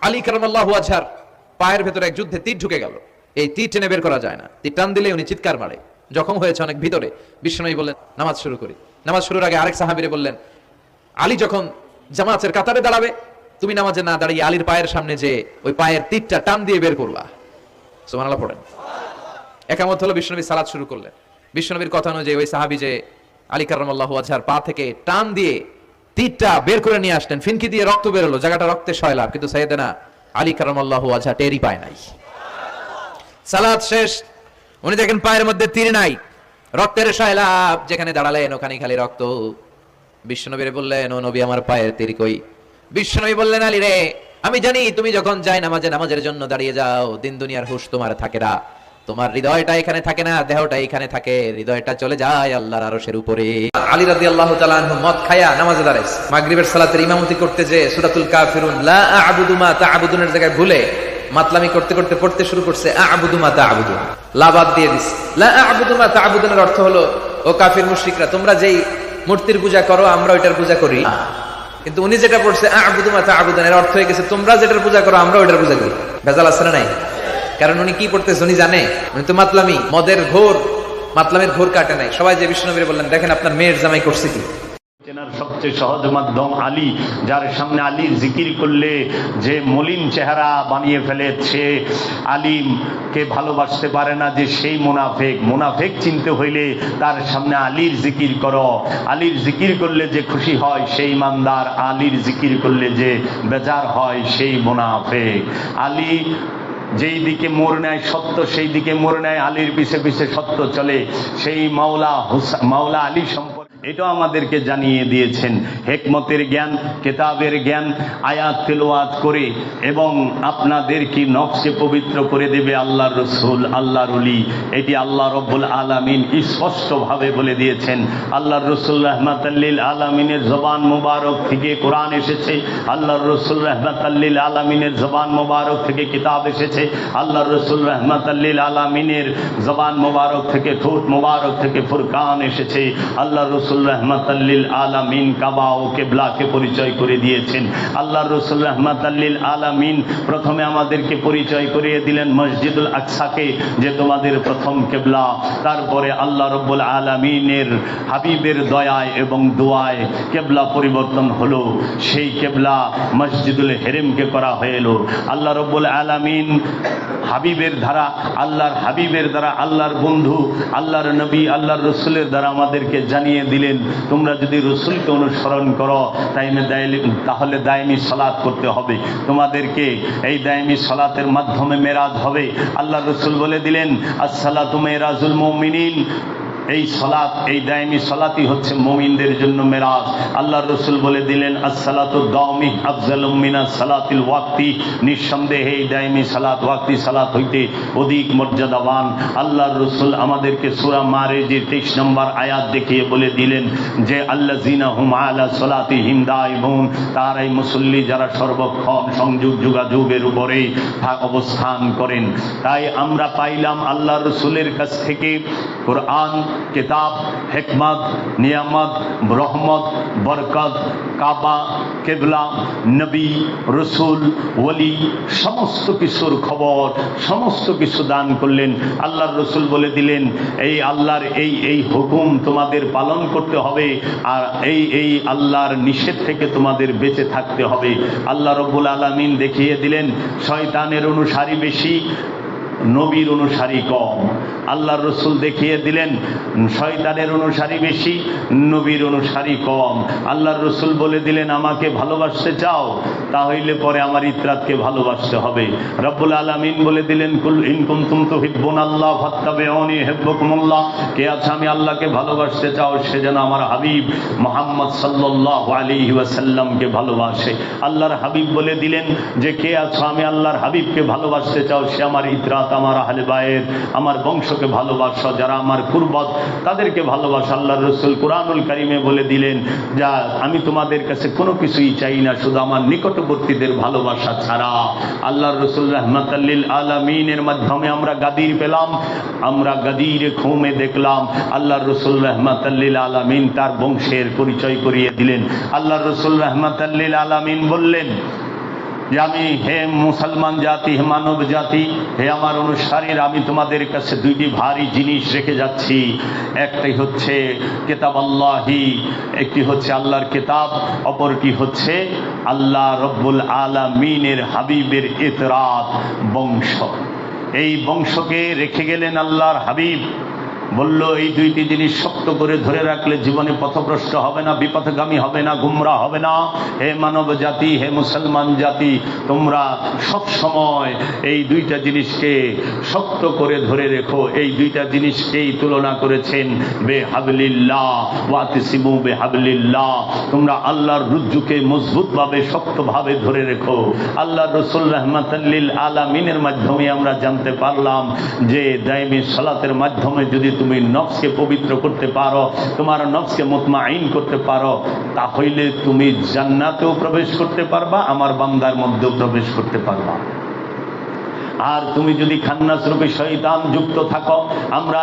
আলী কারামাল্লাহ আজহার পায়ের ভেতরে এক যুদ্ধে তীর ঢুকে গেল। এই তীর টেনে বের করা যায় না। তীর টান দিলে উনি চিৎকার মারে। জখম হয়েছে অনেক ভিতরে। বিষ্ণনবী বললেন, নামাজ শুরু করি। নামাজ শুরুর আগে আরেক সাহাবিরে বললেন, আলী যখন জামাতের কাতারে দাঁড়াবে, তুমি নামাজে না দাঁড়িয়ে আলীর পায়ের সামনে যে ওই পায়ের তীরটা টান দিয়ে বের করবা। সুবহানাল্লাহ পড়েন। একামত হলো বিষ্ণনবী সালাদ শুরু করলেন। বিষ্ণনবীর কথা অনুযায়ী ওই সাহাবি যে আলী কারামাল্লাহু আজহার পা থেকে টান দিয়ে তীরটা বের করে নিয়ে আসলেন। ফিনকি দিয়ে রক্ত বেরোলো, জায়গাটা রক্তে শয়লাভ কিন্তু সাইয়েদেনা আলী কারামাল্লাহু আজহা টেরি পায় নাই। সালাত শেষ, উনি দেখেন পায়ের মধ্যে তীর নাই, রক্তের শয়লাভ যেখানে দাঁড়ালেন ওখানে খালি রক্ত। বিশ্বনবীরে বললেন, ও নবী, আমার পায়ের তীর কই? বিশ্বনবী বললেন, আলী রে, আমি জানি তুমি যখন যাই নামাজে, নামাজের জন্য দাঁড়িয়ে যাও, দিন দুনিয়ার হুশ তোমার থাকে না। তোমার হৃদয়টা এখানে থাকে না, দেহটা এখানে থাকে। হৃদয়টা চলে যায় আল্লাহর আরশের উপরে। আলী রাদি আল্লাহ তাআলাহু মদ খায়া নামাজে দাঁড়াইছে। মাগরিবের সালাতের ইমামতি করতে যে সূরাতুল কাফিরুন, লা আ'বুদু জায়গায় ভুলে মাতলামি করতে করতে পড়তে শুরু করছে, আ'বুদু মা লাবাদ দিয়ে লা অর্থ হলো, ও কাফির মুশরিকরা, তোমরা যেই মূর্তির পূজা করো, আমরা ওইটার পূজা করি। কিন্তু উনি যেটা পড়ছে, আ'বুদু মা অর্থ হয়ে গেছে, তোমরা যেটার পূজা করো আমরা ওইটার পূজা করি। ভেজাল না নাই? কারণ উনি কি পড়তেছে উনি জানে? উনি তো মাতলামি, মদের ঘোর, মাতলামের ঘোর কাটে নাই। সবাই যে বিষ্ণুনবীরে বললেন, দেখেন আপনার মেয়ের জামাই করছে কি? সবচেয়ে সহজ মাধ্যম আলী, যার সামনে জিকির করলে যে মলিন চেহারা বানিয়ে ফেলেছে আলিমকে ভালোবাসতে পারে না যে সেই মুনাফেক। মুনাফেক চিনতে হইলে তার সামনে আলীর জিকির করো। আলীর জিকির করলে যে খুশি হয়, সেই ইমানদার আলীর জিকির করলে যে বেজার হয়, সেই মুনাফেক। আলী যেই দিকে মোর নেয় সত্য, সেই দিকে মোর নেয় আলীর পিছে পিছে সত্য চলে। সেই মাওলা হুসা মাওলা আলী সম্পর্কে এটা আমাদেরকে জানিয়ে দিয়েছেন। হেকমতের জ্ঞান, কেতাবের জ্ঞান, আয়াত তেলোয়াত করে এবং আপনাদের কি নকশে পবিত্র করে দেবে আল্লাহর রসুল, আল্লাহর উলি এটি আল্লাহ রব্বুল আলামিন স্পষ্টভাবে বলে দিয়েছেন। আল্লাহর রসুল রহমাতাল্লিল আলামিনের জবান মুবারক থেকে কোরআন এসেছে। আল্লাহর রসুল রহমাতাল্লিল আলামিনের জবান মুবারক থেকে কিতাব এসেছে। আল্লাহর রসুল রহমাতাল্লিল আলামিনের জবান মুবারক থেকে ঠোঁট মুবারক থেকে ফুরকান এসেছে। আল্লাহ রসুল রহমাতাল্লিল আলামিন কাবা ও কেবলাকে পরিচয় করে দিয়েছেন। আল্লাহ রসুল রহমাতাল্লিল আলামিন প্রথমে আমাদেরকে পরিচয় করিয়ে দিলেন মসজিদুল আকসাকে, যে তোমাদের প্রথম কেবলা। তারপরে আল্লাহ রব্বুল আলামিনের হাবিবের দয়ায় এবং দোয়ায় কেবলা পরিবর্তন হলো। সেই কেবলা মসজিদুল হেরেমকে করা হয়ে এলো। আল্লাহ রব্বুল আলামিন হাবিবের ধারা আল্লাহর হাবিবের দ্বারা, আল্লাহর বন্ধু, আল্লাহর নবী, আল্লাহর রসুলের দ্বারা আমাদেরকে জানিয়ে দিলেন, তোমরা যদি রসুলকে অনুসরণ করো তাইলে তাহলে দায়মি সলাৎ করতে হবে। তোমাদেরকে এই দায়মি সলাতের মাধ্যমে মেরাজ হবে। আল্লাহ রসুল বলে দিলেন আসসালা তুমি রাজুল মৌমিনিন। এই সলাৎ এই দায়মি সলাতই হচ্ছে মমিনদের জন্য মেরাজ। আল্লাহ রসুল বলে দিলেন, আসসালাতু দাওমি আফজাল মিনা সালাতিল ওয়াক্তি। নিঃসন্দেহে এই দায়মি সালাত, ওয়াক্তি সালাত হইতে অধিক মর্যাদাবান। আল্লাহর রসুল আমাদেরকে সুরা যে তেইশ নম্বর আয়াত দেখিয়ে বলে দিলেন যে আল্লাহ জিনা হুম আলা সলাতি হিমদাই বোন তার এই মুসল্লি যারা সর্বক্ষণ সংযোগ যোগাযোগের উপরেই অবস্থান করেন। তাই আমরা পাইলাম আল্লাহ রসুলের কাছ থেকে কোরআন কিতাব, হেকমত, নিয়ামত রহমত বরকত, কাবা, কেবলা, নবী, রসুল, ওলি, সমস্ত কিছুর খবর, সমস্ত কিছু দান করলেন। আল্লাহর রসুল বলে দিলেন, এই আল্লাহর এই এই হুকুম তোমাদের পালন করতে হবে আর এই এই আল্লাহর নিষেধ থেকে তোমাদের বেঁচে থাকতে হবে। আল্লাহ রব্বুল আলমিন দেখিয়ে দিলেন, শয়তানের অনুসারী বেশি নবীর অনুসারী কম। আল্লাহর রসুল দেখিয়ে দিলেন, শয়তানের অনুসারী বেশি, নবীর অনুসারী কম। আল্লাহর রসুল বলে দিলেন, আমাকে ভালোবাসতে চাও, তাহলে পরে আমার ইতরাতকে ভালোবাসতে হবে। রব্বুল আলমিন বলে দিলেন, কুল ইনকুম তুম তো হিব্বুন আল্লাহ ভাত্তাবে অনি হেব্বকুমুল্লাহ কে আছে, আমি আল্লাহকে ভালোবাসতে চাও, সে যেন আমার হাবিব মোহাম্মদ সাল্লাহ আলী ওয়াসাল্লামকে ভালোবাসে। আল্লাহর হাবিব বলে দিলেন যে, কে আছো, আমি আল্লাহর হাবিবকে ভালোবাসতে চাও, সে আমার ইতরাত আমার আহলে বায়ের আমার বংশকে ভালোবাসো, যারা আমার কুরবত তাদেরকে ভালোবাসো। আল্লাহর রসুল কোরআনুল কারিমে বলে দিলেন, যা, আমি তোমাদের কাছে কোনো কিছুই চাই না, শুধু আমার নিকটবর্তীদের ভালোবাসা ছাড়া। আল্লাহর রসুল রহমতাল্লিল আলমিনের মাধ্যমে আমরা গাদির পেলাম, আমরা গাদির খুমে দেখলাম। আল্লাহর রসুল রহমতাল্লিল আলমিন তার বংশের পরিচয় করিয়ে দিলেন। আল্লাহর রসুল রহমতাল্লিল আলমিন বললেন যে আমি হে মুসলমান জাতি, হে মানব জাতি, হে আমার অনুসারীর, আমি তোমাদের কাছে দুইটি ভারী জিনিস রেখে যাচ্ছি। একটাই হচ্ছে কেতাব আল্লাহি, একটি হচ্ছে আল্লাহর কেতাব, অপরটি হচ্ছে আল্লাহ রব্বুল আলামিনের হাবিবের এতরাত বংশ। এই বংশকে রেখে গেলেন আল্লাহর হাবিব। বলল, এই দুইটি জিনিস শক্ত করে ধরে রাখলে জীবনে পথভ্রষ্ট হবে না, বিপথগামী হবে না, গুমরা হবে না। হে মানব জাতি, হে মুসলমান জাতি, তোমরা সব সময় এই দুইটা জিনিসকে শক্ত করে ধরে রেখো। এই দুইটা জিনিসকেই তুলনা করেছেন বে হাবলিল্লাহ ওয়াতিসিমু বে হাবলিল্লাহ তোমরা আল্লাহর রুজ্জুকে মজবুতভাবে, শক্তভাবে ধরে রেখো। আল্লাহ রসুল রহমাতাল্লিল আলামিনের মাধ্যমে আমরা জানতে পারলাম যে দাইমি সালাতের মাধ্যমে যদি তুমি নফসকে পবিত্র করতে পারো, তোমার নফসকে মুতমাইন করতে পারো, তাহলে তুমি জান্নাতেও প্রবেশ করতে পারবা, আমার বান্দার মধ্যেও প্রবেশ করতে পারবা। আর তুমি যদি খান্নাস রূপে শৈতান যুক্ত থাকো, আমরা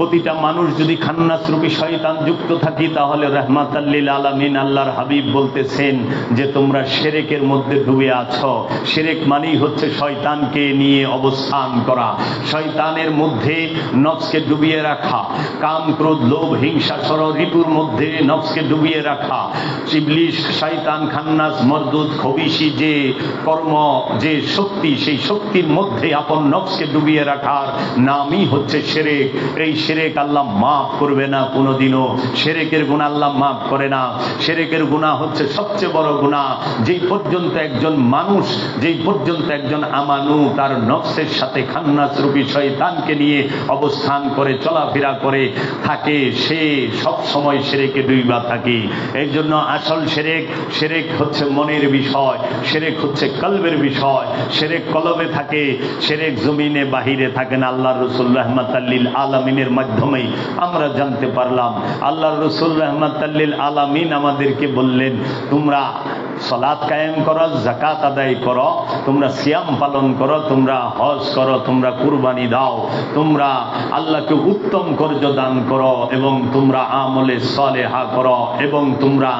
প্রতিটা মানুষ যদি খান্নাস রূপী শয়তান যুক্ত থাকি, তাহলে রহমাত আল্লিল আলমিন আল্লাহর হাবিব বলতেছেন যে তোমরা সেরেকের মধ্যে ডুবে আছো। সেরেক মানেই হচ্ছে শয়তানকে নিয়ে অবস্থান করা। শয়তানের মধ্যে নফসকে ডুবিয়ে রাখা। কাম, ক্রোধ, লোভ, হিংসা, সর রিপুর মধ্যে নফসকে ডুবিয়ে রাখা। চিবলিশ শয়তান, খান্নাস, মরদুদ, খবিসি যে কর্ম, যে শক্তি, সেই শক্তির মধ্যে আপন নফসকে ডুবিয়ে রাখার নামই হচ্ছে সেরেক এই সেরেক আল্লাহ মাফ করবে না কোনোদিনও। সেরেকের গুণা আল্লাহ মাফ করে না। সেরেকের গুণা হচ্ছে সবচেয়ে বড় গুণা যেই পর্যন্ত একজন মানুষ, যেই পর্যন্ত একজন আমানু তার নফসের সাথে খান্নাস রূপী শয়তানকে নিয়ে অবস্থান করে, চলাফেরা করে, থাকে, সে সব সময় সেরেকে ডুইবা থাকে। এর জন্য আসল সেরেক সেরেক হচ্ছে মনের বিষয়, সেরেক হচ্ছে কলবের বিষয়। সেরেক কলবে থাকে, সেরেক জমিনে বাহিরে থাকেন আল্লাহ রসুল রহমত আল্লিল মাধ্যমেই আমরা জানতে পারলাম। আল্লাহ রসুল রহমত আলামিন আলমিন আমাদেরকে বললেন তোমরা সলাদ কায়েম করো জাকাত আদায় করো, তোমরা সিয়াম পালন করো, তোমরা হজ করো, তোমরা কুরবানি দাও, তোমরা আল্লাহকে উত্তম কর্য দান করো এবং তোমরা আমলে সলেহা করো এবং তোমরা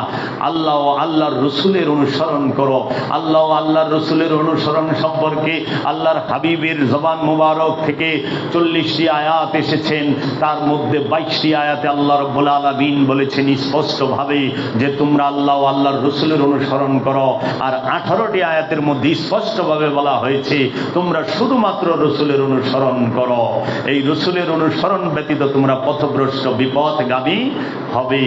আল্লাহ আল্লাহর রসুলের অনুসরণ করো। আল্লাহ আল্লাহর রসুলের অনুসরণ সম্পর্কে আল্লাহর হাবিবের জবান মুবারক থেকে চল্লিশটি আয়াত এসেছেন। তার মধ্যে বাইশটি আয়াতে আল্লাহ রব্বুল আলমিন বলেছেন স্পষ্টভাবে যে তোমরা আল্লাহ আল্লাহর রসুলের অনুসরণ করো। আর আঠারোটি আয়াতের মধ্যে স্পষ্টভাবে বলা হয়েছে, তোমরা শুধুমাত্র রসুলের অনুসরণ করো। এই রসুলের অনুসরণ ব্যতীত তোমরা পথভ্রষ্ট বিপদগামী হবে।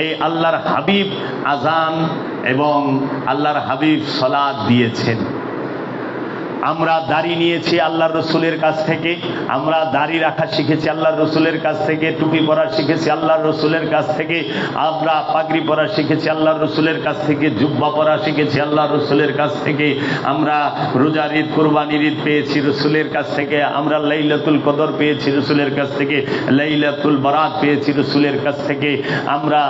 এই আল্লাহর হাবিব আজান এবং আল্লাহর হাবিব সলাদ দিয়েছেন। আমরা দাড়ি নিয়েছি আল্লাহর রসুলের কাছ থেকে আমরা দাড়ি রাখা শিখেছি আল্লাহর রসুলের কাছ থেকে টুপি পরা শিখেছি আল্লাহর রসুলের কাছ থেকে আমরা পাগড়ি পরা শিখেছি আল্লাহর রসুলের কাছ থেকে জুব্বা পরা শিখেছি আল্লাহ রসুলের কাছ থেকে আমরা রোজার ঈদ কোরবানির ঈদ পেয়েছি রসুলের কাছ থেকে আমরা লাইলাতুল কদর পেয়েছি রসুলের কাছ থেকে লাইলাতুল বারাত পেয়েছি রসুলের কাছ থেকে আমরা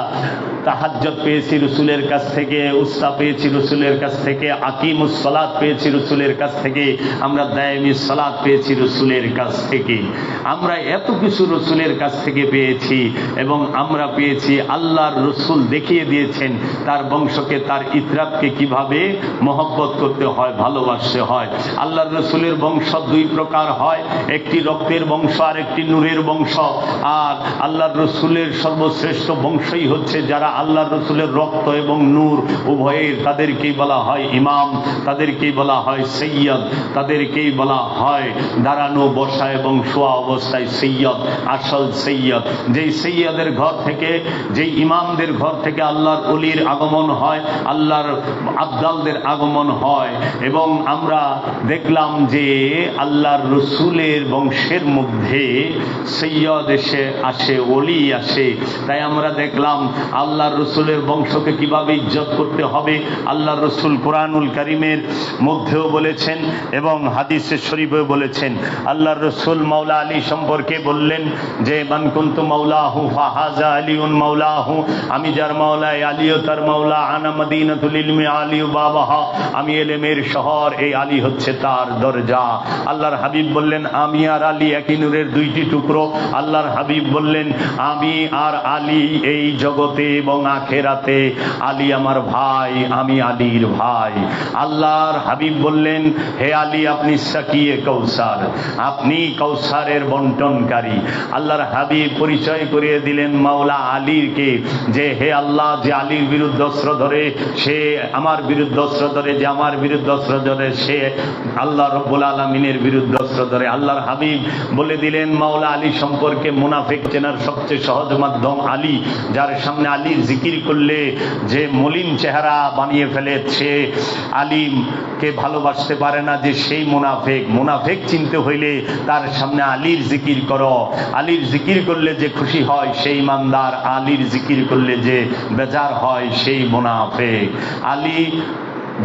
তাহাজ্জত পেয়েছি রসুলের কাছ থেকে উস্তা পেয়েছি রসুলের কাছ থেকে আকিমুস সালাত পেয়েছি রসুলের কাছ থেকে আমরা দায়মি সালাত পেয়েছি রসুলের কাছ থেকে। আমরা এত কিছু রসুলের কাছ থেকে পেয়েছি এবং আমরা পেয়েছি আল্লাহর রসুল দেখিয়ে দিয়েছেন তার বংশকে, তার ইতরাতকে কীভাবে মহব্বত করতে হয়, ভালোবাসতে হয়। আল্লাহর রসুলের বংশ দুই প্রকার হয়, একটি রক্তের বংশ আর একটি নূরের বংশ। আর আল্লাহর রসুলের সর্বশ্রেষ্ঠ বংশই হচ্ছে যারা আল্লাহর রসুলের রক্ত এবং নূর উভয়ের, তাদেরকেই বলা হয় ইমাম, তাদেরকেই বলা হয় সৈয়দ। তাদেরকেই বলা হয় দাঁড়ানো, বসা এবং শোয়া অবস্থায় সৈয়দ, আসল সৈয়দ। যেই সৈয়দের ঘর থেকে, যেই ইমামদের ঘর থেকে আল্লাহর অলির আগমন হয়, আল্লাহর আবদালদের আগমন হয় এবং আমরা দেখলাম যে আল্লাহর রসুলের বংশের মধ্যে সৈয়দ এসে আসে অলি আসে। তাই আমরা দেখলাম আল্লাহর রসুলের বংশকে কীভাবে ইজ্জত করতে হবে। আল্লাহর রসুল কোরআনুল করিমের মধ্যেও বলেছেন এবং হাদিসে শরীফে বলেছেন, আল্লাহর রসুল মাওলা আলী সম্পর্কে বললেন যে মানকুন্তু মাওলাহু ফাহাজা আলিউন মাওলাহু আমি যার মাওলায় আলীও তার মাওলা আনা মদিনাতুল ইলমি আলিউ বাবাহা, আমি এলেমের শহর, এই আলী হচ্ছে তার দরজা। আল্লাহর হাবিব বললেন, আমি আর আলী একই নূরের দুইটি টুকরো। আল্লাহর হাবিব বললেন, আমি আর আলী এই জগতে এবং আখেরাতে, আলী আমার ভাই, আমি আলীর ভাই। আল্লাহর হাবিব বললেন, হে আলী আপনি সাকিয়ে কৌসার। আপনি কৌসারের বন্টনকারী। আল্লাহর হাবিব পরিচয় করিয়ে দিলেন মাওলা আলীরকে যে, হে আল্লাহ, যে আলীর বিরুদ্ধে অস্ত্র ধরে সে আমার বিরুদ্ধে অস্ত্র ধরে, যে আমার বিরুদ্ধে অস্ত্র ধরে সে আল্লাহ রব্বুল আলমিনের বিরুদ্ধে অস্ত্র ধরে। আল্লাহর হাবিব বলে দিলেন, মাওলা আলী সম্পর্কে মুনাফেক চেনার সবচেয়ে সহজ মাধ্যম আলী। যার সামনে আলী জিকির করলে যে মলিন চেহারা বানিয়ে ফেলে, সে আলীমকে ভালোবাসতে পারে না যে সেই মুনাফেক মুনাফেক চিনতে হইলে তার সামনে আলীর জিকির করো। আলীর জিকির করলে যে খুশি হয়, সেই ইমানদার আলীর জিকির করলে যে বেজার হয়, সেই মুনাফেক। আলী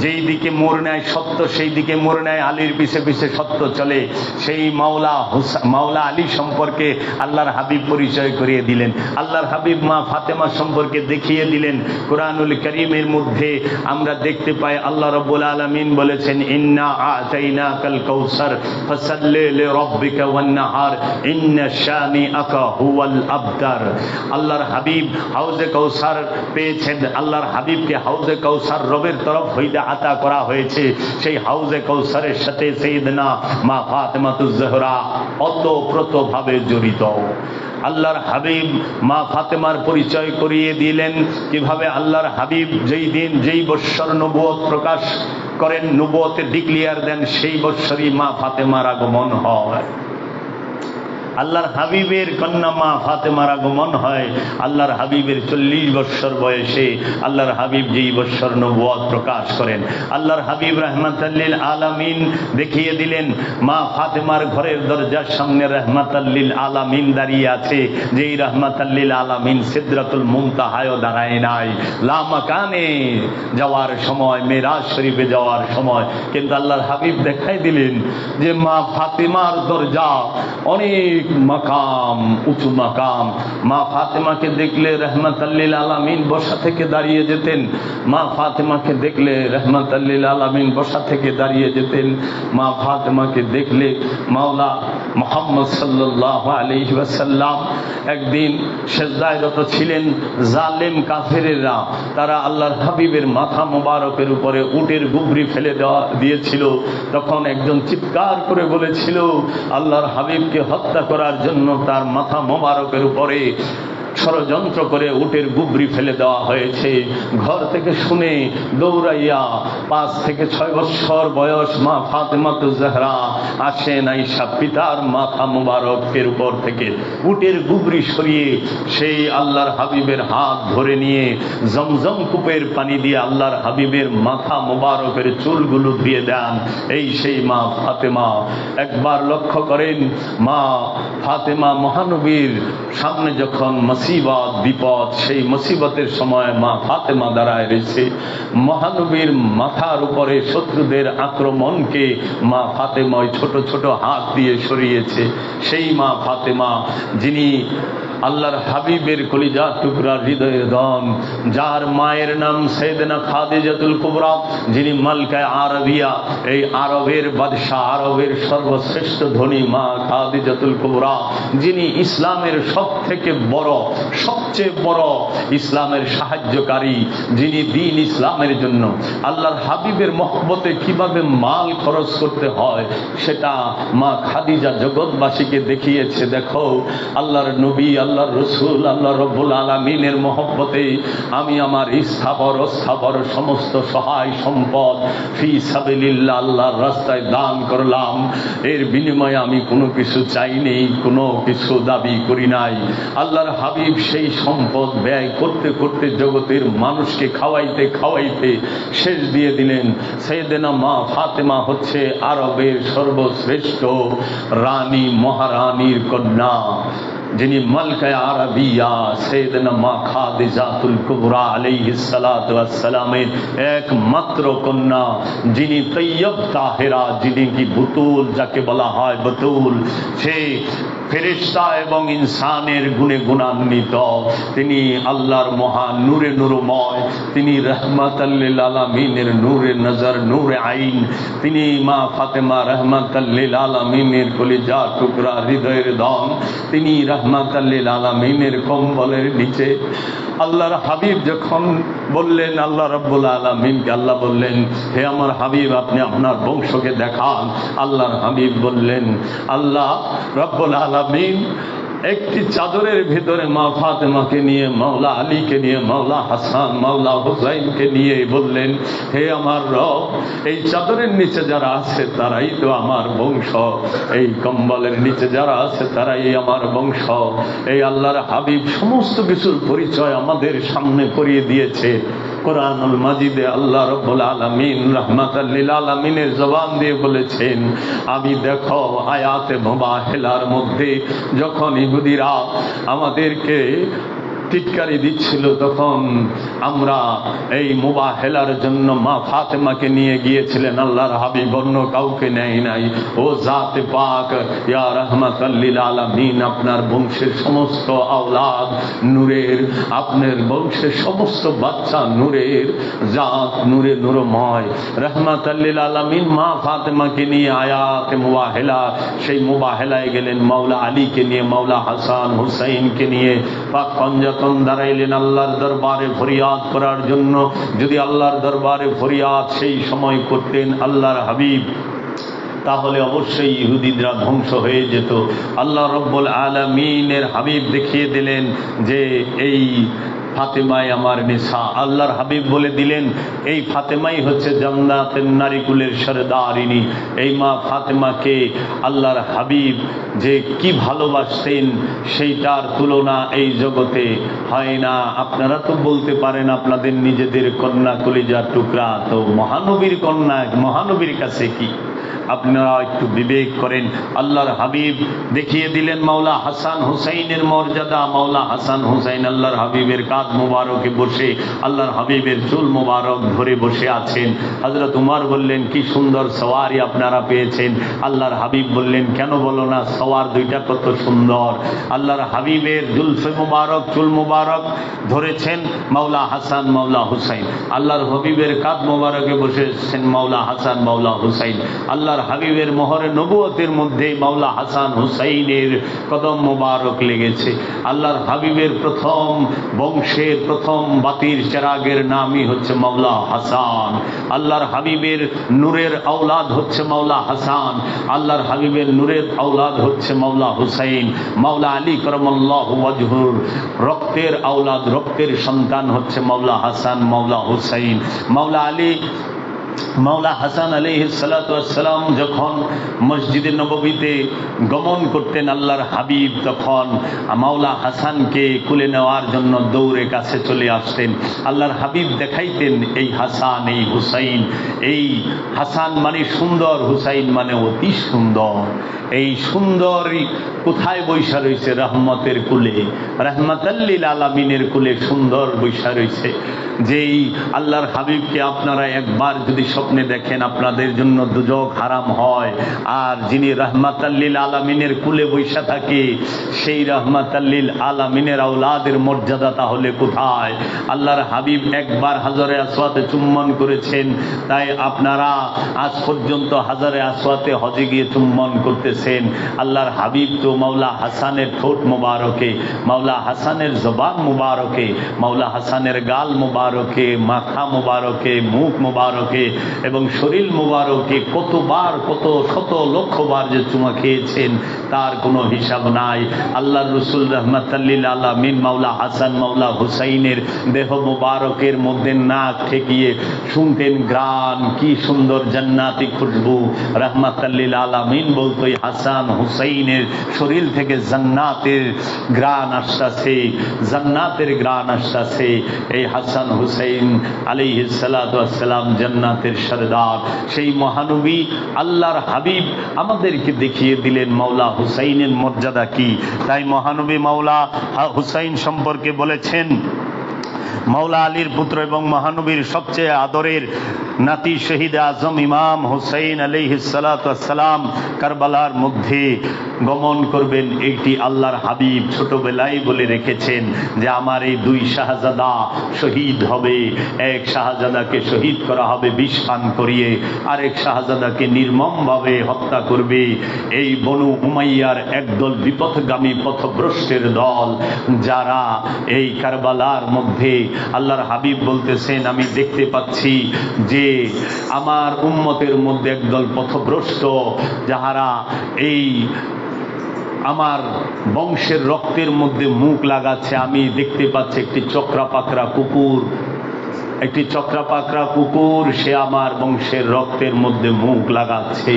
যেই দিকে মোর নেয় সত্য, সেই দিকে মোর নেয় আলীর পিছে পিছে সত্য চলে। সেই মাওলা হুসা, মাওলা আলী সম্পর্কে আল্লাহর হাবিব পরিচয় করিয়ে দিলেন। আল্লাহর হাবিব মা ফাতেমা সম্পর্কে দেখিয়ে দিলেন। কোরআনুল করিমের মধ্যে আমরা দেখতে পাই, আল্লাহ রব্বুল আলমিন বলেছেন, ইন্না আতাইনা কাল কৌসার ফসাল্লে রব্বিকা ওয়ান নাহার ইন্না শানি আকা হুয়াল আবদার। আল্লাহর হাবিব হাউজে কৌসার পেয়েছেন। আল্লাহর হাবিবকে হাউজে কৌসার রবের তরফ হইতে আতা করা হয়েছে। সেই হাউজে কৌসারের সাথে সেইদিনা মা ফাতেমাতুজ জহরা অতপ্রতভাবে জড়িত। আল্লাহর হাবিব মা ফাতেমার পরিচয় করিয়ে দিলেন। কীভাবে আল্লাহর হাবিব যেই দিন, যেই বৎসর নবুয়ত প্রকাশ করেন নবুয়তে ডিক্লিয়ার দেন, সেই বৎসরই মা ফাতেমার আগমন হয়। আল্লাহর হাবিবের কন্যা মা ফাতেমার আগমন হয়। আল্লাহর হাবিবের চল্লিশ বৎসর বয়সে আল্লাহর হাবিব যেই বৎসর নবুয়াদ প্রকাশ করেন, আল্লাহর হাবিব রহমাতাল্লিল আলামিন দেখিয়ে দিলেন, মা ফাতেমার ঘরের দরজার সামনে রহমাতাল্লিল আলামিন দাঁড়িয়ে আছে, যেই রহমাতাল্লিল আলামিন সিদ্রাতুল মুমতাহায়ও দাঁড়ায় নাই। লামাকানে যাওয়ার সময়, মেরাজ শরীফে যাওয়ার সময়, কিন্তু আল্লাহর হাবিব দেখাই দিলেন যে মা ফাতেমার দরজা অনেক উঁচু মাকাম। মা ফাতেমাকে দেখলে রহমত আল্লিল বসা থেকে দাঁড়িয়ে যেতেন। মা ফাতেমাকে দেখলে রহমত আল্লিল বসা থেকে দাঁড়িয়ে যেতেন। মা ফাতেমাকে দেখলে মাওলা মোহাম্মদ সাল্লাহ একদিন সেজদায়রত ছিলেন জালেম কাফেরেরা। তারা আল্লাহর হাবিবের মাথা মোবারকের উপরে উটের গুবরি ফেলে দেওয়া, দিয়েছিল। তখন একজন চিৎকার করে বলেছিল, আল্লাহর হাবিবকে হত্যা করার জন্য তার মাথা মোবারকের উপরে ষড়যন্ত্র করে উটের গুবরি ফেলে দেওয়া হয়েছে। ঘর থেকে শুনে দৌড়াইয়া পাঁচ থেকে ছয় বছর বয়স মা ফাতেমাত জাহরা আসেন আইসা পিতার মাথা মুবারকের উপর থেকে। উটের গুবরি সরিয়ে সেই আল্লাহর হাবিবের হাত ধরে নিয়ে জমজম কূপের পানি দিয়ে আল্লাহর হাবিবের মাথা মুবারকের চুলগুলো ধুয়ে দেন। এই সেই মা ফাতেমা। একবার লক্ষ্য করেন, মা ফাতেমা মহানবীর সামনে যখন মুসিবত, বিপদ, সেই মুসিবতের সময় মা ফাতেমা দাঁড়ায় রয়েছে। মহানবীর মাথার উপরে শত্রুদের আক্রমণকে মা ফাতেমা ছোট ছোট হাত দিয়ে সরিয়েছে। সেই মা ফাতেমা, যিনি আল্লাহর হাবিবের কলিজা টুকরা হৃদয়ের ধন যার মায়ের নাম সৈয়দনা খাদিজাতুল কুবরা, যিনি মালকায় আরবিয়া, এই আরবের বাদশাহ, আরবের সর্বশ্রেষ্ঠ ধনী মা খাদিজাতুল কুবরা, যিনি ইসলামের সব থেকে বড়, সবচেয়ে বড় ইসলামের সাহায্যকারী, যিনি দিন ইসলামের জন্য। আল্লাহর হাবিবের মহব্বতে কীভাবে মাল খরচ করতে হয়, সেটা মা খাদিজা জগৎবাসীকে দেখিয়েছে। দেখো, আল্লাহর নবী আল্লাহর রসুল আল্লাহ রব্বুল আলমিনের মহব্বতে আমি আমার স্থাবর অস্থাবর সমস্ত সহায় সম্পদ ফি সাবিলিল্লাহ আল্লাহর রাস্তায় দান করলাম। এর বিনিময়ে আমি কোনো কিছু চাইনি, কোনো কিছু দাবি করি নাই। আল্লাহর হাবিব সেই সম্পদ ব্যয় করতে করতে জগতের মানুষকে খাওয়াইতে খাওয়াইতে শেষ দিয়ে দিলেন। সেদিনা মা ফাতেমা হচ্ছে আরবের সর্বশ্রেষ্ঠ রানী, মহারানীর কন্যা। যিনি মালকায় আরবিয়া সৈয়দনা মা খাদিজাতুল কুবরা আলাইহিস সালাতু ওয়াস সালামের একমাত্র কন্যা যিনি তৈয়ব তাহেরা যিনি কি বুতুল যাকে বলা হয় বুতুল সে ফেরেশতা এবং ইনসানের গুণে গুণান্বিত তিনি আল্লাহর মহান নূরে নূরময় তিনি রহমাতাল্লিল আলামিনের নূরে নজর নূরে আইন তিনি মা ফাতেমা রহমাতাল্লিল আলামিনের কলিজা টুকরা হৃদয়ের দম তিনি রহমাতাল্লিল আলামিনের কম্বলের নিচে। আল্লাহর হাবিব যখন বললেন, আল্লাহ রব্বুল আলমিনকে আল্লাহ বললেন, হে আমার হাবিব, আপনি আপনার বংশকে দেখান। আল্লাহর হাবিব বললেন, আল্লাহ রব্বুল আলমিন একটি চাদরের ভিতরে মা ফাতেমাকে নিয়ে, মাওলা আলীকে নিয়ে, মাওলা হাসান, মাওলা হুসাইনকে নিয়ে বললেন, হে আমার রব, এই চাদরের নিচে যারা আছে তারাই তো আমার বংশ। এই কম্বলের নিচে যারা আছে তারাই আমার বংশ। এই আল্লাহর হাবিব সমস্ত কিছুর পরিচয় আমাদের সামনে করিয়ে দিয়েছে। কোরআনুল মাজিদে আল্লাহ রব্বুল জবান দিয়ে বলেছেন, আমি দেখো আয়াতে মোবাহেলার মধ্যে যখন ইহুদিরা আমাদেরকে টিটকারি দিচ্ছিল তখন আমরা এই মুবাহেলার জন্য মা ফাতেমাকে নিয়ে গিয়েছিলেন। আল্লাহর হাবিব অন্য কাউকে নেয় নাই। ও জাতে পাক, ইয়া রহমাতাল্লিল আলামিন, আপনার বংশের সমস্ত আওলাদ নূরের, আপনার বংশের সমস্ত বাচ্চা নূরের জাত নূরে নূরময়। রহমাতাল্লিল আলামিন মা ফাতেমাকে নিয়ে আয়াত মুবাহেলা, সেই মুবাহেলায় গেলেন মাওলা আলীকে নিয়ে, মাওলা হাসান হুসাইনকে নিয়ে, পাক পঞ্জাতন দাঁড়াইলেন আল্লাহর দরবারে ফরিয়াদ করার জন্য। যদি আল্লাহর দরবারে ফরিয়াদ সেই সময় করতেন আল্লাহর হাবিব, তাহলে অবশ্যই ইহুদিদরা ধ্বংস হয়ে যেত। আল্লাহ রব্বুল আলমিনের হাবিব দেখিয়ে দিলেন যে এই ফাতেমাই আমার নিশা। আল্লাহর হাবিব বলে দিলেন, এই ফাতেমাই হচ্ছে জান্নাতের নারীকুলের সরদারিনী। এই মা ফাতেমাকে আল্লাহর হাবিব যে কি ভালোবাসতেন, সেইটার তুলনা এই জগতে হয় না। আপনারা তো বলতে পারেন, আপনাদের নিজেদের কন্যা কলিজার টুকরা তো মহানবীর কন্যা, মহানবীর কাছে কি? আপনারা একটু বিবেক করেন। আল্লাহর হাবিব দেখিয়ে দিলেন মাওলা হাসান হুসাইনের মর্যাদা। মাওলা হাসান হুসাইন আল্লাহর হাবিবের কাঁধ মোবারকে বসে, আল্লাহর হাবিবের চুল মোবারক ধরে বসে আছেন। হজরত উমার বললেন, কি সুন্দর সওয়ারি আপনারা পেয়েছেন। আল্লাহর হাবিব বললেন, কেন বলো না, সওয়ার দুইটা কত সুন্দর। আল্লাহর হাবিবের জুলফে মোবারক, চুল মোবারক ধরেছেন মাওলা হাসান, মাওলা হুসাইন। আল্লাহর হাবিবের কাঁধ মোবারকে বসেছেন মাওলা হাসান, মাওলা হুসাইন। আল্লাহর হাবিবের মোহরে নবুয়তের মধ্যে মাওলা হাসান হুসাইনের কদম মোবারক লেগেছে। আল্লাহর হাবিবের প্রথম বংশের প্রথম বাতির চেরাগের নামই হচ্ছে মাওলা হাসান। আল্লাহর হাবিবের নূরের আওলাদ হচ্ছে মাওলা হাসান। আল্লাহর হাবিবের নূরের আওলাদ হচ্ছে মাওলা হুসাইন। মাওলা আলী করমল্লাহ ওয়াজহুর রক্তের আওলাদ, রক্তের সন্তান হচ্ছে মাওলা হাসান, মাওলা হুসাইন। মাওলা আলী মাওলা হাসান আলহিসাল্লাম যখন মসজিদে নববীতে গমন করতেন আল্লাহর হাবিব, তখন মাওলা হাসানকে কুলে নেওয়ার জন্য দৌড়ে কাছে চলে আসতেন। আল্লাহর হাবিব দেখাইতেন, এই হাসান, এই হুসাইন, এই হাসান মানে সুন্দর, হুসাইন মানে অতি সুন্দর। এই সুন্দরী কোথায় বৈশা রয়েছে রহমতের কুলে রহমতাল্লিল আলামিনের কুলে সুন্দর বৈশা রয়েছে যেই আল্লাহর হাবিবকে আপনারা একবার যদি স্বপ্নে দেখেন আপনাদের জন্য দুজক হারাম হয়। আর যিনি রহমাতাল্লিল আলামিনের কুলে বৈশা থাকে, সেই রহমাতাল্লিল আলামিনের আউলাদের মর্যাদা তাহলে কোথায়? আল্লাহর হাবিব একবার হাজারে আসওয়াতে চুম্বন করেছেন, তাই আপনারা আজ পর্যন্ত হাজারে আসওয়াতে হজে গিয়ে চুম্বন করতেছেন। আল্লাহর হাবিব তো মাওলা হাসানের ঠোঁট মোবারকে, মাওলা হাসানের জবান মুবারকে, মাওলা হাসানের গাল মুবারকে, মাথা মুবারকে, মুখ মুবারকে এবং শরীর মুবারকে কতবার, কত শত লক্ষবার যে চুমা খেয়েছেন, তার কোনো হিসাব নাই। আল্লাহ রসুল রহমতাল্লিল আলমিন মাওলা হাসান, মাওলা হুসাইনের দেহ মুবারকের মধ্যে নাক ঠেকিয়ে শুনতেন গ্রান কি সুন্দর জান্নাতি খুশবু। রহমতাল্লিল আলমিন বলতো এই হাসান হুসাইনের শরীর থেকে জান্নাতের গ্রান আসতেছে জান্নাতের গ্রান আসতেছে এই হাসান হুসাইন আলী সালাম জান্নাতের সরদার, সেই মহানবী আল্লাহর হাবিব আমাদেরকে দেখিয়ে দিলেন, মাওলা হুসাইনের মর্যাদা কি? তাই মহানবী মাওলা হুসাইন সম্পর্কে বলেছেন মাওলা আলীর পুত্র এবং মহানবীর সবচেয়ে আদরের নাতি শহীদ আজম ইমাম হুসাইন আলিহিসালাম কারবালার মধ্যে গমন করবেন। একটি আল্লাহর হাবিব ছোটবেলায় বলে রেখেছেন যে, আমার এই দুই শাহজাদা শহীদ হবে। এক শাহজাদাকে শহীদ করা হবে বিষ করিয়ে, আরেক শাহজাদাকে নির্মমভাবে হত্যা করবে। এই বনু উমাইয়ার একদল বিপথগামী পথভ্রষ্টের দল, যারা এই কারবালার মধ্যে আল্লাহর হাবিব বলতেছেন, আমি দেখতে পাচ্ছি যে আমার উম্মতের মধ্যে একদল পথভ্রষ্ট যাহারা এই আমার বংশের রক্তের মধ্যে মুখ লাগাচ্ছে। আমি দেখতে পাচ্ছি একটি চক্রা পাকড়া কুকুর একটি চক্রাপাকড়া কুকুর, সে আমার বংশের রক্তের মধ্যে মুখ লাগাচ্ছে।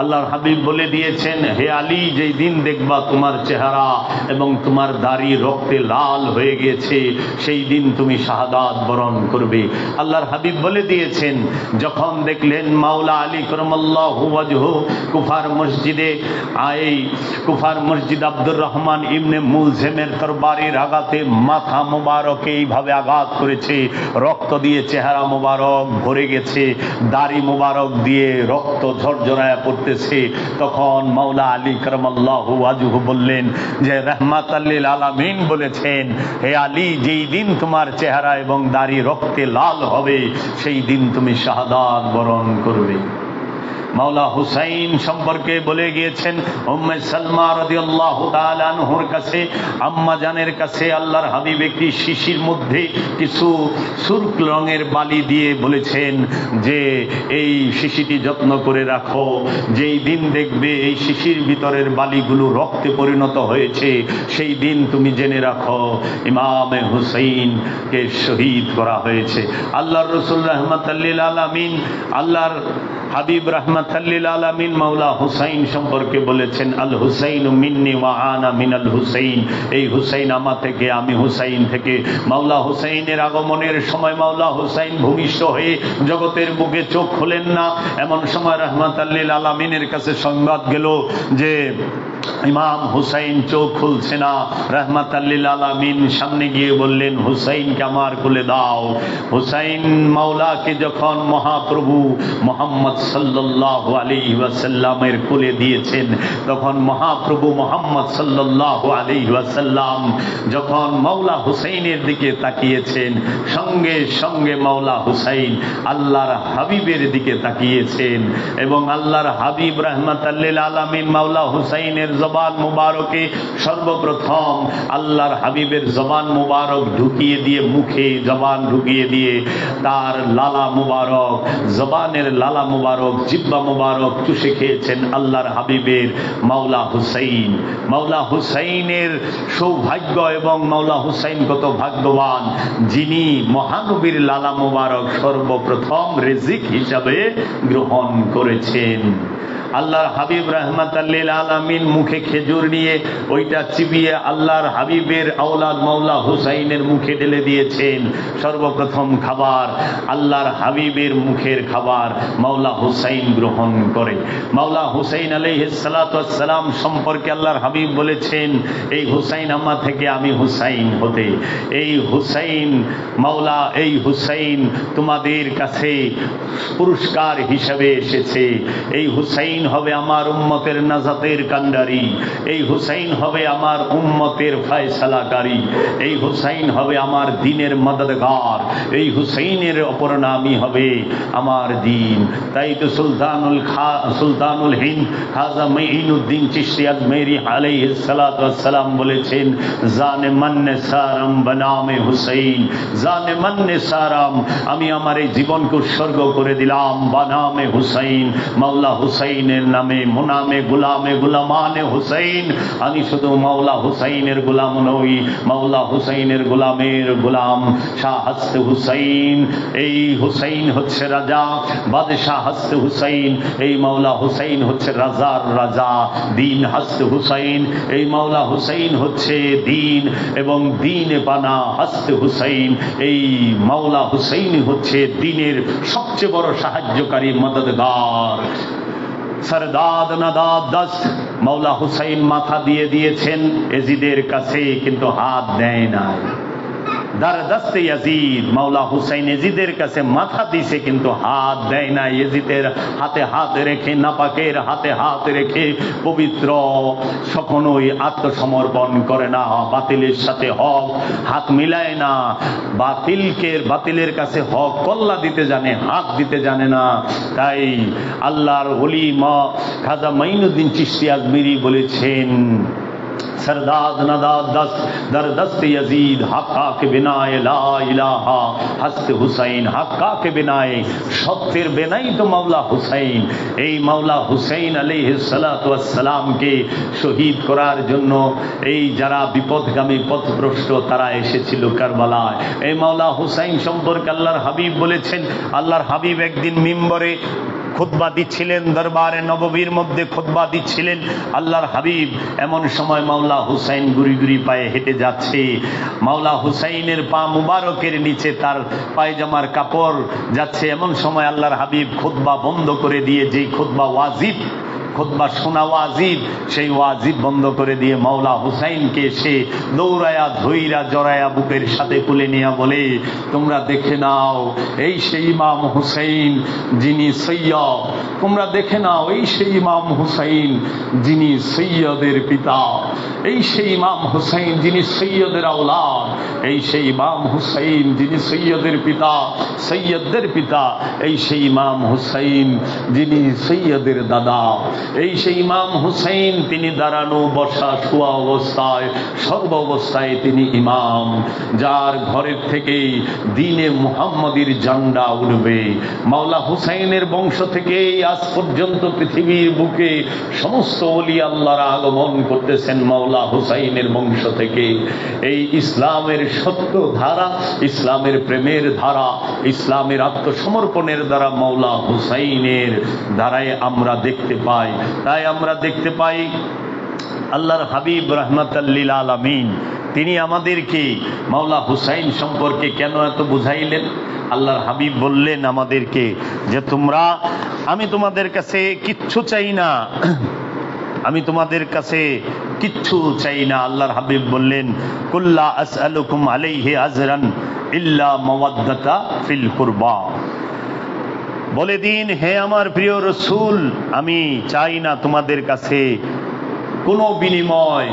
আল্লাহর হাবিব বলে দিয়েছেন, হে আলী, যেই দিন দেখবা তোমার চেহারা এবং তোমার দাড়ি রক্তে লাল হয়ে গেছে সেই দিন তুমি শাহাদাত বরণ করবে। আল্লাহর হাবিব বলে দিয়েছেন, যখন দেখলেন মাওলা আলী করমাল্লাহ কুফার মসজিদে এই কুফার মসজিদ আব্দুর রহমান ইমনে মুলজেমের তরবারির আঘাতে মাথা মোবারকে এইভাবে আঘাত করেছে, রক্ত দিয়ে চেহারা মোবারক ভরে গেছে, দাড়ি মোবারক দিয়ে রক্ত ঝরঝরায় পড়তেছে। তখন মাওলা আলী করমাল্লাহু আজুহু বললেন, যে রহমাত আল্লিল আলামিন বলেছেন, হে আলী, যেই দিন তোমার চেহারা এবং দাড়ি রক্তে লাল হবে, সেই দিন তুমি শাহাদাত বরণ করবে। মাওলা হুসাইন সম্পর্কে বলে গিয়েছেন, উম্মে সালমা রাদিয়াল্লাহু তাআলা আনহুর কাছে, আম্মা জানের কাছে আল্লাহর হাবিব একটি শিশির মধ্যে কিছু সুরক রঙের বালি দিয়ে বলেছেন যে, এই শিশিটি যত্ন করে রাখো। যেই দিন দেখবে এই শিশির ভিতরের বালিগুলো রক্তে পরিণত হয়েছে, সেই দিন তুমি জেনে রাখো, ইমামে হুসাইনকে শহীদ করা হয়েছে। আল্লাহর রসুল রহমতাল্লিল আলামিন, আল্লাহর হাবিব এই হুসাইন আমা থেকে, আমি হুসাইন থেকে। মাওলা হুসাইনের আগমনের সময় মাওলা জগতের বুকে চোখ খোলেন না। এমন সময় রহমতাল্লিল আলামিনের কাছে সংবাদ গেল যে ইমাম হুসাইন চোখ খুলছে না। রহমত আলামিন সামনে গিয়ে বললেন, হুসাইনকে আমার কোলে দাও। হুসাইন মাওলাকে যখন মহাপ্রভু মোহাম্মদ সাল্লাহ আলী ওয়াসাল্লামের দিয়েছেন, তখন মহাপ্রভু মোহাম্মদ সাল্লাহ আলী ওয়াসাল্লাম যখন মাওলা হুসাইনের দিকে তাকিয়েছেন, সঙ্গে সঙ্গে মাওলা হুসাইন আল্লাহর হাবিবের দিকে তাকিয়েছেন এবং আল্লাহর হাবিব রহমত আল্লিল আলামিন মাওলা হুসাইনের জবান মুবারকে সর্বপ্রথম আল্লাহর হাবিবের জবান মুবারক ঢুকিয়ে দিয়ে মুখে জবান ঢুকিয়ে দিয়ে তার লালা মুবারক, জবানের লালা মুবারক, জিব্বা মুবারক চুষে খেয়েছেন আল্লাহর হাবিবের মাওলা হুসাইন। মাওলা হুসাইনের সৌভাগ্য এবং মাওলা হুসাইন কত ভাগ্যবান, যিনি মহানবীর লালা মুবারক সর্বপ্রথম রেজিক হিসাবে গ্রহণ করেছেন। আল্লাহর হাবিব রহমত আলামিন মুখে খেজুর নিয়ে ওইটা চিবিয়ে আল্লাহর হাবিবের আওলাদ মাওলা হুসাইনের মুখে ঢেলে দিয়েছেন। সর্বপ্রথম খাবার আল্লাহর হাবিবের মুখের খাবার মাওলা হুসাইন গ্রহণ করে। মাওলা হুসাইন আলাইহিসসালাম সম্পর্কে আল্লাহর হাবিব বলেছেন, এই হুসাইন আমার থেকে আমি হুসাইন হতে। এই হুসাইন মাওলা, এই হুসাইন তোমাদের কাছে পুরস্কার হিসাবে এসেছে। এই হুসাইন হবে আমার উম্মতের নাজাতের কান্ডারি এই হুসাইন হবে আমার উম্মতের ফয়সালাকারী। এই হুসাইন হবে আমার দিনের মদদগার। এই হুসাইনের অপর নামই হবে আমার দিন। তাই তো সুলতানুল খা, সুলতানুল হিন্দ খাজা মঈনুদ্দিন চিশতি আজমেরি আলাইহিস সালাতু ওয়াসসালাম বলেছেন, জানে মন্নে সারম বনামে হুসাইন। জানে মন্নে সারাম, আমি আমার এই জীবনকে উৎসর্গ করে দিলাম বানামে হুসাইন। মাল্লা মাওলা হুসাইনের নামে, মুনামে, গুলামে, গুলামানে হুসাইন। আমি শুধু মাওলা হুসাইনের গুলাম নই, মাওলা হুসাইনের গুলামের গুলাম। শাহ হস্তে হুসাইন, এই হুসাইন হচ্ছে রাজা। বাদশাহ হস্তে হুসাইন, এই মাওলা হুসাইন হচ্ছে রাজার রাজা। দিন হস্তে হুসাইন, এই মাওলা হুসাইন হচ্ছে দিন। এবং দিন বানা হস্তে হুসাইন, এই মাওলা হুসাইন হচ্ছে দিনের সবচেয়ে বড় সাহায্যকারী মদদগার। সরদাদ নদাদ দাস মৌলা হুসাইন মাথা দিয়ে দিয়েছেন এজিদের কাছে কিন্তু হাত দেয় নাই। মাওলা হুসাইন এজিদের কাছে মাথা দিছে, কিন্তু হাত দেয় না এজিদের হাতে হাত রেখে, নাপাকের হাতে হাত রেখে পবিত্র আত্মসমর্পণ করে না। বাতিলের সাথে হক, হাত মিলায় না। বাতিলকে, বাতিলের কাছে হক কল্লা দিতে জানে, হাত দিতে জানে না। তাই আল্লাহর হলি মা খাজা মাইনুদ্দিন চিস্তি আজমিরি বলেছেন सरदाद नदाद दस दर दस्त यजीद हक्का के बिनाए ला इलाहा हस्त হুসাইন হাক্কা কে বিনায় সত্যের বেনাই তো মাওলা হুসাইন এই মাওলা হুসাইন আলাইহিসসালামকে শহীদ করার জন্য এই যারা বিপদগামী পথভ্রষ্ট তারা এসেছিল কারবালায় এই মাওলা হুসাইন সম্পর্কে আল্লাহর হাবিব বলেছেন আল্লাহর হাবিব একদিন মিম্বরে খুতবা দিচ্ছিলেন দরবারে নববীর মধ্যে খুদ্া দিচ্ছিলেন। আল্লাহর হাবিব এমন সময় মাওলা হুসাইন গুড়ি গুড়ি পায়ে হেঁটে যাচ্ছে। মাওলা হুসাইনের পা মুবারকের নিচে তার পায়জামার কাপড় যাচ্ছে। এমন সময় আল্লাহর হাবিব খুদ্া বন্ধ করে দিয়ে যে খুদ্া ওয়াজিব খুতবা শোনা ওয়াজিব, সেই ওয়াজিব বন্ধ করে দিয়ে মাওলা হুসাইনকে সে দৌড়ায়া ধৈরা জড়ায়া বুকের সাথে কুলে নিয়ে বলে, তোমরা দেখে নাও, এই সেই ইমাম হুসাইন যিনি সৈয়দ। তোমরা দেখে নাও, এই সেই ইমাম হুসাইন যিনি সৈয়দের পিতা। এই সেই ইমাম হুসাইন যিনি সৈয়দের আওলাদ। এই সেই ইমাম হুসাইন যিনি সৈয়দের পিতা, সৈয়দদের পিতা। এই সেই ইমাম হুসাইন যিনি সৈয়দের দাদা। এই সেই ইমাম হুসাইন তিনি দাঁড়ানো বসা শোয়া অবস্থায়, সর্ব অবস্থায় তিনি ইমাম, যার ঘরের থেকেই দিনে মুহাম্মদীর জান্ডা উঠবে মাওলা হুসাইনের বংশ থেকেই আজ পর্যন্ত পৃথিবীর বুকে সমস্ত অলি আল্লাহর আগমন করতেছেন মাওলা হুসাইনের বংশ থেকে। এই ইসলামের সত্য ধারা, ইসলামের প্রেমের ধারা, ইসলামের আত্মসমর্পণের দ্বারা মাওলা হুসাইনের দ্বারাই আমরা দেখতে পাই তাই আমরা দেখতে পাই আল্লাহর হাবিব রহমতাল্লিল আলমিন। তিনি আমাদেরকে মাওলা হুসাইন সম্পর্কে কেন এত বুঝাইলেন? আল্লাহর হাবিব বললেন আমাদেরকে যে তোমরা, আমি তোমাদের কাছে কিচ্ছু চাই না। আমি তোমাদের কাছে কিচ্ছু চাই না। আল্লাহর হাবিব বললেন, কুল্লা আসআলুকুম আলাইহি আজরান ইল্লা মাওয়াদ্দাতা ফিল কুরবা। বলে দিন হে আমার প্রিয় রসুল আমি চাই না তোমাদের কাছে কোনো বিনিময়।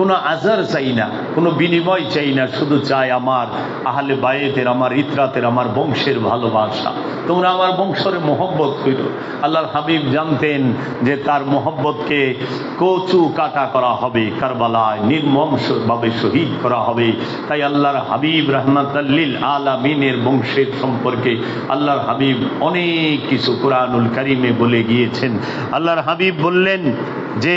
কোনো আজার চাই না, কোনো বিনিময় চাই না, শুধু চাই আমার আহলে বায়েতের আমার ইতরাতের, আমার বংশের ভালোবাসা। তোমরা আমার বংশের মোহব্বত করো। আল্লাহর হাবিব জানতেন যে তার মোহব্বতকে কচু কাটা করা হবে, কারবালায় নির্মমভাবে শহীদ করা হবে। তাই আল্লাহর হাবিব রহমতাল্লিল আলামিনের বংশের সম্পর্কে আল্লাহর হাবিব অনেক কিছু কোরআনুল কারিমে বলে গিয়েছেন। আল্লাহর হাবিব বললেন যে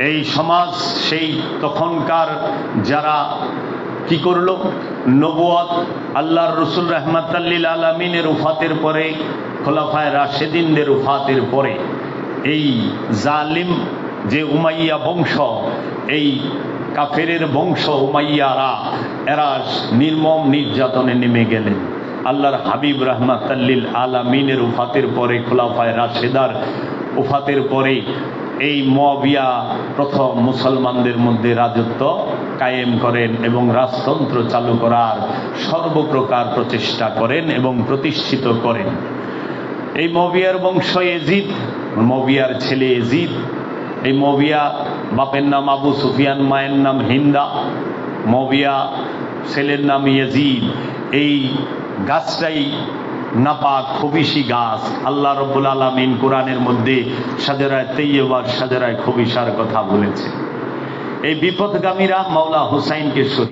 এই সমাজ সেই তখনকার যারা কি করল? নবুয়াত, আল্লাহর রসুল রহমাতাল্লিল আলমিনের উফাতের পরে, খোলাফায় রাশেদিনদের উফাতের পরে, এই জালিম যে উমাইয়া বংশ, এই কাফেরের বংশ উমাইয়ারা, এরা নির্মম নির্যাতনে নেমে গেলেন। আল্লাহর হাবিব রহমাতাল্লিল আলামিনের উফাতের পরে, খোলাফায় রাশেদার উফাতের পরে এই মবিয়া প্রথম মুসলমানদের মধ্যে রাজত্ব কায়েম করেন এবং রাজতন্ত্র চালু করার সর্বপ্রকার প্রচেষ্টা করেন এবং প্রতিষ্ঠিত করেন। এই মবিয়ার বংশ এজিদ মবিয়ার ছেলে এজিদ। এই মবিয়া বাপের নাম আবু সুফিয়ান, মায়ের নাম হিন্দা। মবিয়া ছেলের নাম ইয়াজিদ এই গাছটাই নাপাক খবিসি গাছ। আল্লাহ রব্বুল আলমিন কোরআনের মধ্যে সাজেরায় তৈয়বার সাজেরায় খবিসার কথা বলেছে। এই বিপদগামীরা মাওলা হুসাইনকে শহীদ